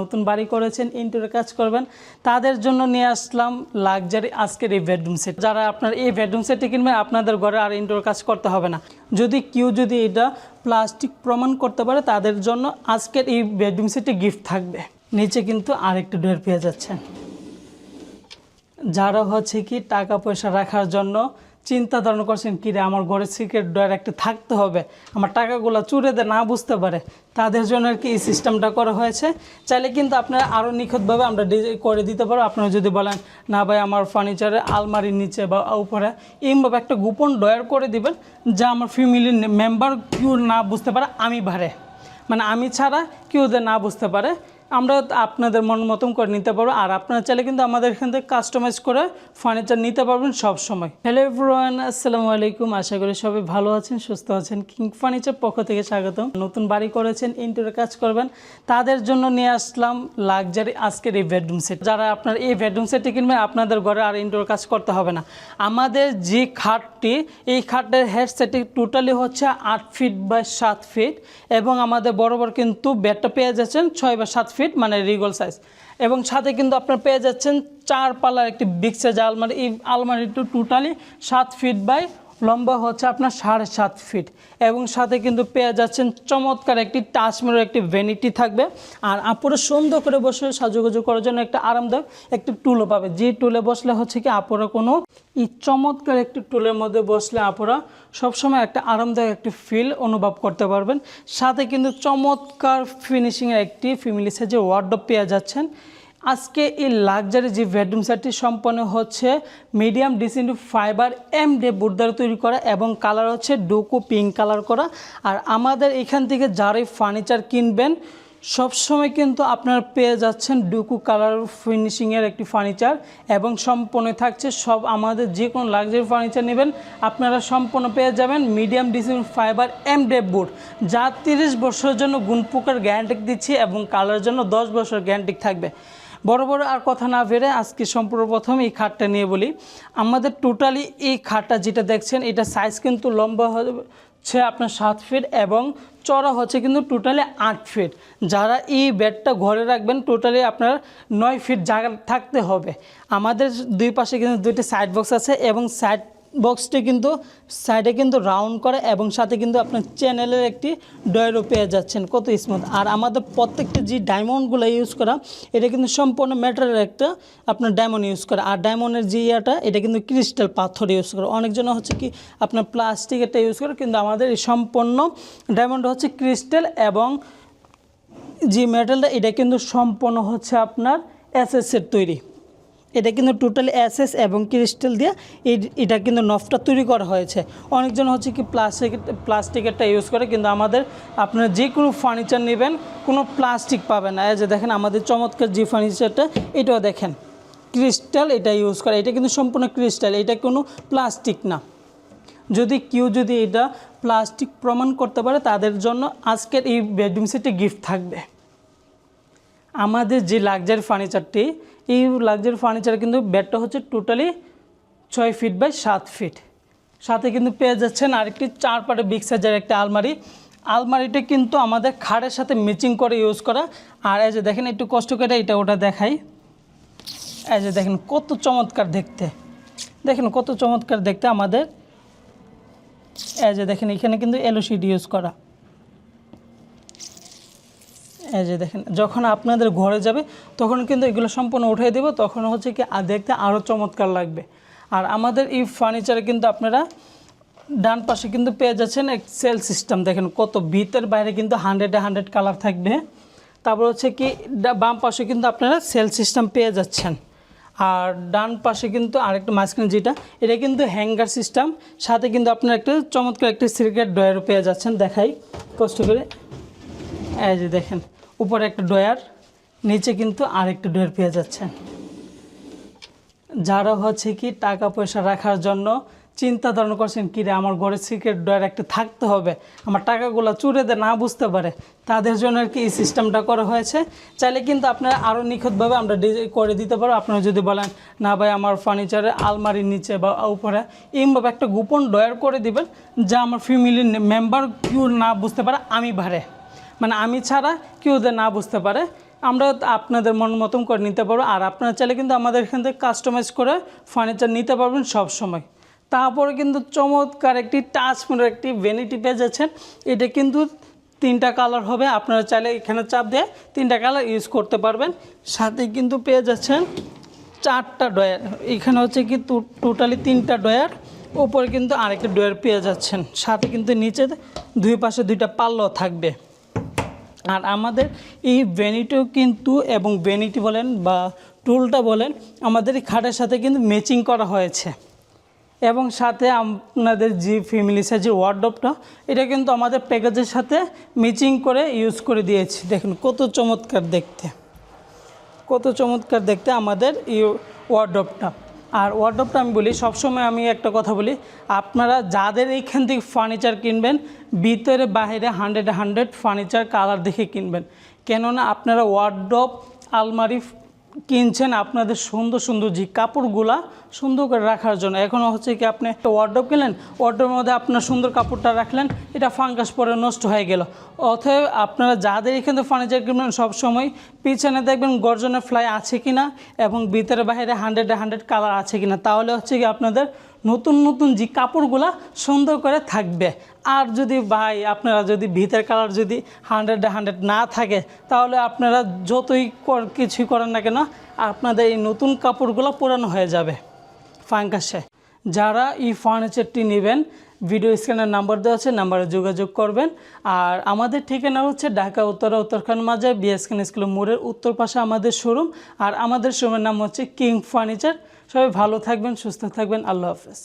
নতুন বাড়ি করেছেন ইন্টেরিয়র কাজ করবেন, তাদের জন্য নিয়ে আসলাম লাক্সারি আজকের এই বেডরুম সেট যারা আপনার এই বেডরুম সেটটি কিনবেন, আপনাদের ঘরে আর ইন্টেরিয়র কাজ করতে হবে না। যদি কেউ যদি এটা প্লাস্টিক প্রমাণ করতে পারে, তাদের জন্য আজকের এই বেডরুম সেটটি গিফট থাকবে। নিচে কিন্তু আরেকটু ডোর পেয়ে যাচ্ছেন। যারা হচ্ছে কি টাকা পয়সা রাখার জন্য চিন্তা ধারণা করছেন, কি রে, আমার ঘরে সিক্রেট ডয়ার একটা থাকতে হবে? আমার টাকাগুলো চুরে দে, না বুঝতে পারে। তাদের জন্য আর কি এই সিস্টেমটা করা হয়েছে। চাইলে কিন্তু আপনারা আরও নিখুঁতভাবে আমরা করে দিতে পারো। আপনারা যদি বলেন, না ভাই, আমার ফার্নিচারে আলমারির নিচে বা উপরে এইভাবে একটা গোপন ডয়ার করে দিবেন, যা আমার ফ্যামিলির মেম্বার কেউ না বুঝতে পারে, আমি ভারে মানে আমি ছাড়া কেউ না বুঝতে পারে। আমরা আপনাদের মন মতন করে নিতে পারব। আর আপনারা চাইলে কিন্তু আমাদের এখান থেকে কাস্টমাইজ করে ফার্নিচার নিতে পারবেন সব সময়। হ্যালো এভরিওয়ান আসসালামু আলাইকুম। আশা করি সবাই ভালো আছেন, সুস্থ আছেন। কিং ফার্নিচার পক্ষ থেকে স্বাগতম। নতুন বাড়ি করেছেন ইন্টেরিয়র কাজ করবেন। তাদের জন্য নিয়ে আসলাম লাক্সারি আজকের এই বেডরুম সেট যারা আপনার এই বেডরুম সেটটি কিনবেন, আপনাদের ঘরে আর ইন্টেরিয়র কাজ করতে হবে না। আমাদের যে খাটটি, এই খাটের হেড সেটটি টোটালি হচ্ছে আট ফিট বাই সাত ফিট এবং আমাদের বরাবর কিন্তু বেডটা পেয়ে যাচ্ছেন ছয় বা সাত ফিট মানে রিগল সাইজ। এবং সাথে কিন্তু আপনার পেয়ে যাচ্ছেন চার পালার একটি বিক্সে যা আলমারি, এই আলমারিটি টোটালি সাত ফিট বাই লম্বা হচ্ছে আপনার সাড়ে সাত ফিট। এবং সাথে কিন্তু পেয়ে যাচ্ছেন চমৎকার একটি টাচমেরোর একটি ভ্যানিটি থাকবে। আর আপুরে সুন্দর করে বসে সাজুগুজু করার জন্য একটা আরামদায়ক একটি টুলও পাবে। যে টুলে বসলে হচ্ছে কি আপুরা কোনো এই চমৎকার একটি টুলের মধ্যে বসলে আপুরা সবসময় একটা আরামদায়ক একটি ফিল অনুভব করতে পারবেন। সাথে কিন্তু চমৎকার ফিনিশিংয়ের একটি ফ্যামিলি সাইজে ওয়ার্ডপ পেয়ে যাচ্ছেন। আজকে এই লাক্সারি যে বেডরুম সেটটি সম্পন্ন হচ্ছে মিডিয়াম ডিসেন্টু ফাইবার এম ডে বুট দ্বারা তৈরি করা এবং কালার হচ্ছে ডোকো পিঙ্ক কালার করা। আর আমাদের এখান থেকে যারাই ফার্নিচার কিনবেন, সবসময় কিন্তু আপনারা পেয়ে যাচ্ছেন ডুকু কালার ফিনিশিংয়ের একটি ফার্নিচার এবং সম্পূর্ণ থাকছে সব আমাদের যে কোনো লাক্সারি ফার্নিচার নেবেন, আপনারা সম্পূর্ণ পেয়ে যাবেন মিডিয়াম ডিসেন্ট ফাইবার এম ডে বুট যা তিরিশ বছরের জন্য গুণপোকার গ্যারান্টি দিচ্ছি এবং কালারের জন্য দশ বছর গ্যারান্টি থাকবে। বড় বড় আর কথা না বেড়ে আজকে সম্পূর্ণ প্রথম এই খাটটা নিয়ে বলি। আমাদের টোটালি এই খাটটা যেটা দেখছেন, এটা সাইজ কিন্তু লম্বা হচ্ছে আপনার সাত ফিট এবং চড়া হচ্ছে কিন্তু টোটালি আট ফিট যারা এই বেডটা ঘরে রাখবেন টোটালি আপনার নয় ফিট জায়গা থাকতে হবে। আমাদের দুই পাশে কিন্তু দুইটি সাইড বক্স আছে এবং সাইড বক্সটি কিন্তু সাইডে কিন্তু রাউন্ড করে এবং সাথে কিন্তু আপনার চ্যানেলের একটি ডয়েরও পেয়ে যাচ্ছেন। কত স্মুথ আর আমাদের প্রত্যেকটা যে ডায়মন্ডগুলো ইউজ করা, এটা কিন্তু সম্পূর্ণ ম্যাটারের একটা আপনার ডায়মন্ড ইউজ করা। আর ডায়মন্ডের যে ইয়াটা, এটা কিন্তু ক্রিস্টাল পাথর ইউজ করে। অনেকজন হচ্ছে কি আপনার প্লাস্টিকেরটা ইউজ করে, কিন্তু আমাদের এই সম্পূর্ণ ডায়মন্ড হচ্ছে ক্রিস্টাল এবং যে মেটালটা এটা কিন্তু সম্পূর্ণ হচ্ছে আপনার এসএসের তৈরি। এটা কিন্তু টোটালি অ্যাসেস এবং ক্রিস্টাল দিয়ে এই, এটা কিন্তু নফটা তৈরি করা হয়েছে। অনেকজন হচ্ছে কি প্লাস্টিক প্লাস্টিকেরটা ইউজ করে, কিন্তু আমাদের আপনারা যে কোনো ফার্নিচার নেবেন, কোনো প্লাস্টিক পাবেন না। এই যে দেখেন আমাদের চমৎকার যে ফার্নিচারটা এটাও দেখেন। ক্রিস্টাল এটা ইউজ করে, এটা কিন্তু সম্পূর্ণ ক্রিস্টাল এটা কোনো প্লাস্টিক না। যদি কেউ যদি এটা প্লাস্টিক প্রমাণ করতে পারে, তাদের জন্য আজকের এই বেডরুম সেটে গিফট থাকবে। আমাদের যে লাক্সারি ফার্নিচারটি এই লাক্সারি ফার্নিচার কিন্তু বেডটা হচ্ছে টোটালি ছয় ফিট বাই সাত ফিট সাথে কিন্তু পেয়ে যাচ্ছেন আরেকটি চার পাটে বিগ সাইজের একটা আলমারি। আলমারিটা কিন্তু আমাদের খাড়ের সাথে ম্যাচিং করে ইউজ করা। আর এই যে দেখেন, একটু কষ্ট করে এটা ওটা দেখাই। এই যে দেখেন, কত চমৎকার দেখতে। দেখেন, কত চমৎকার দেখতে আমাদের। এই যে দেখেন, এখানে কিন্তু এলোশিড ইউজ করা। এই যে দেখেন, যখন আপনাদের ঘরে যাবে, তখন কিন্তু এগুলো সম্পূর্ণ উঠিয়ে দেবো। তখন হচ্ছে কি দেখতে আরও চমৎকার লাগবে। আর আমাদের এই ফার্নিচারে কিন্তু আপনারা ডান পাশে কিন্তু পেয়ে যাচ্ছেন এক সেল সিস্টেম দেখেন কত ভিতর বাইরে কিন্তু হান্ড্রেডে হান্ড্রেড কালার থাকবে। তারপর হচ্ছে কি বাম পাশে কিন্তু আপনারা সেল সিস্টেম পেয়ে যাচ্ছেন। আর ডান পাশে কিন্তু আরেকটা মাঝখানে যেটা, এটা কিন্তু হ্যাঙ্গার সিস্টেম সাথে কিন্তু আপনার একটা চমৎকার একটা সিগারেট ড্রয়ারও পেয়ে যাচ্ছেন। দেখাই, কষ্ট করে। এই যে দেখেন উপরে একটা ডয়ার নিচে কিন্তু আরেকটা ডয়ার পেয়ে যাচ্ছেন যারা হচ্ছে কি, টাকা পয়সা রাখার জন্য চিন্তা ধারণা করছেন, কি রে, আমার ঘরে সিক্রেট ডয়ার একটা থাকতে হবে। আমার টাকাগুলো চুরে দে, না বুঝতে পারে। তাদের জন্য আর কি এই সিস্টেমটা করা হয়েছে। চাইলে কিন্তু আপনারা আরও নিখুঁতভাবে আমরা করে দিতে পারব আপনারা যদি বলেন, না ভাই, আমার ফার্নিচারে আলমারির নিচে বা উপরে এইভাবে একটা গোপন ডয়ার করে দিবেন, যা আমার ফ্যামিলির মেম্বার কেউ না বুঝতে পারে, আমি ভারে মানে আমি ছাড়া কেউ ওদের না বুঝতে পারে। আমরা আপনাদের মন মতন করে নিতে পারব। আর আপনারা চাইলে কিন্তু আমাদের এখান থেকে কাস্টমাইজ করে ফার্নিচার নিতে পারবেন সব সময় তারপরে কিন্তু চমৎকার একটি টাচ ফোনের একটি ভ্যানিটি পেয়ে যাচ্ছেন এটা কিন্তু তিনটা কালার হবে। আপনারা চাইলে এখানে চাপ দিয়ে তিনটা কালার ইউজ করতে পারবেন। সাথে কিন্তু পেয়ে যাচ্ছেন চারটা ডয়ার এখানে হচ্ছে কি টোটালি তিনটা ডয়ার ওপরে কিন্তু আরেকটা ডয়ার পেয়ে যাচ্ছেন সাথে কিন্তু নিচে দুই পাশে দুইটা পাল্লো থাকবে। আর আমাদের এই ভ্যানিটিও কিন্তু এবং ভ্যানিটি বলেন বা টুলটা বলেন, আমাদের খাটের সাথে কিন্তু ম্যাচিং করা হয়েছে। এবং সাথে আপনাদের যে ফ্যামিলি সাইজের ওয়ার্ডপটা এটা কিন্তু আমাদের প্যাকেজের সাথে ম্যাচিং করে ইউজ করে দিয়েছি। দেখুন, কত চমৎকার দেখতে। কত চমৎকার দেখতে আমাদের এই ওয়ার্ডপটা আর ওয়ার্ডপটা আমি বলি, সবসময় আমি একটা কথা বলি, আপনারা যাদের এইখান থেকে ফার্নিচার কিনবেন, ভিতরে বাহিরে হান্ড্রেড হান্ড্রেড ফার্নিচার কালার দেখে কিনবেন। কেননা আপনারা ওয়ার্ডপ আলমারি কিনছেন আপনাদের সুন্দর সুন্দর যে কাপড়গুলা সুন্দর করে রাখার জন্য। এখন হচ্ছে কি আপনি একটা ওয়ার্ডরোব কিনলেন ওয়ার্ডের মধ্যে আপনার সুন্দর কাপড়টা রাখলেন, এটা ফাঙ্গাস পরে নষ্ট হয়ে গেল। অথবা আপনারা যাদের এখানে ফার্নিচার কিনবেন সবসময় পিছনে দেখবেন গর্জনের ফ্লাই আছে কিনা এবং ভিতরে বাইরে হান্ড্রেড হান্ড্রেড কালার আছে কিনা। তাহলে হচ্ছে কি আপনাদের নতুন নতুন যে কাপড়গুলা সুন্দর করে থাকবে। আর যদি ভাই আপনারা যদি ভিতের কালার যদি হান্ড্রেড হান্ড্রেড না থাকে, তাহলে আপনারা যতই কিছুই করেন না কেন, আপনাদের এই নতুন কাপড়গুলো পুরানো হয়ে যাবে। ফাঙ্কাসে যারা এই ফার্নিচারটি নেবেন ভিডিও স্ক্যানের নাম্বার দেওয়া আছে, নাম্বারে যোগাযোগ করবেন। আর আমাদের ঠিকানা হচ্ছে ঢাকা, উত্তরা, উত্তরখান, মাজার বিএসকেন স্কুল মোড়ের উত্তর পাশে আমাদের শোরুম। আর আমাদের শোরুমের নাম হচ্ছে কিং ফার্নিচার। সবাই ভালো থাকবেন, সুস্থ থাকবেন। আল্লাহ হাফেজ।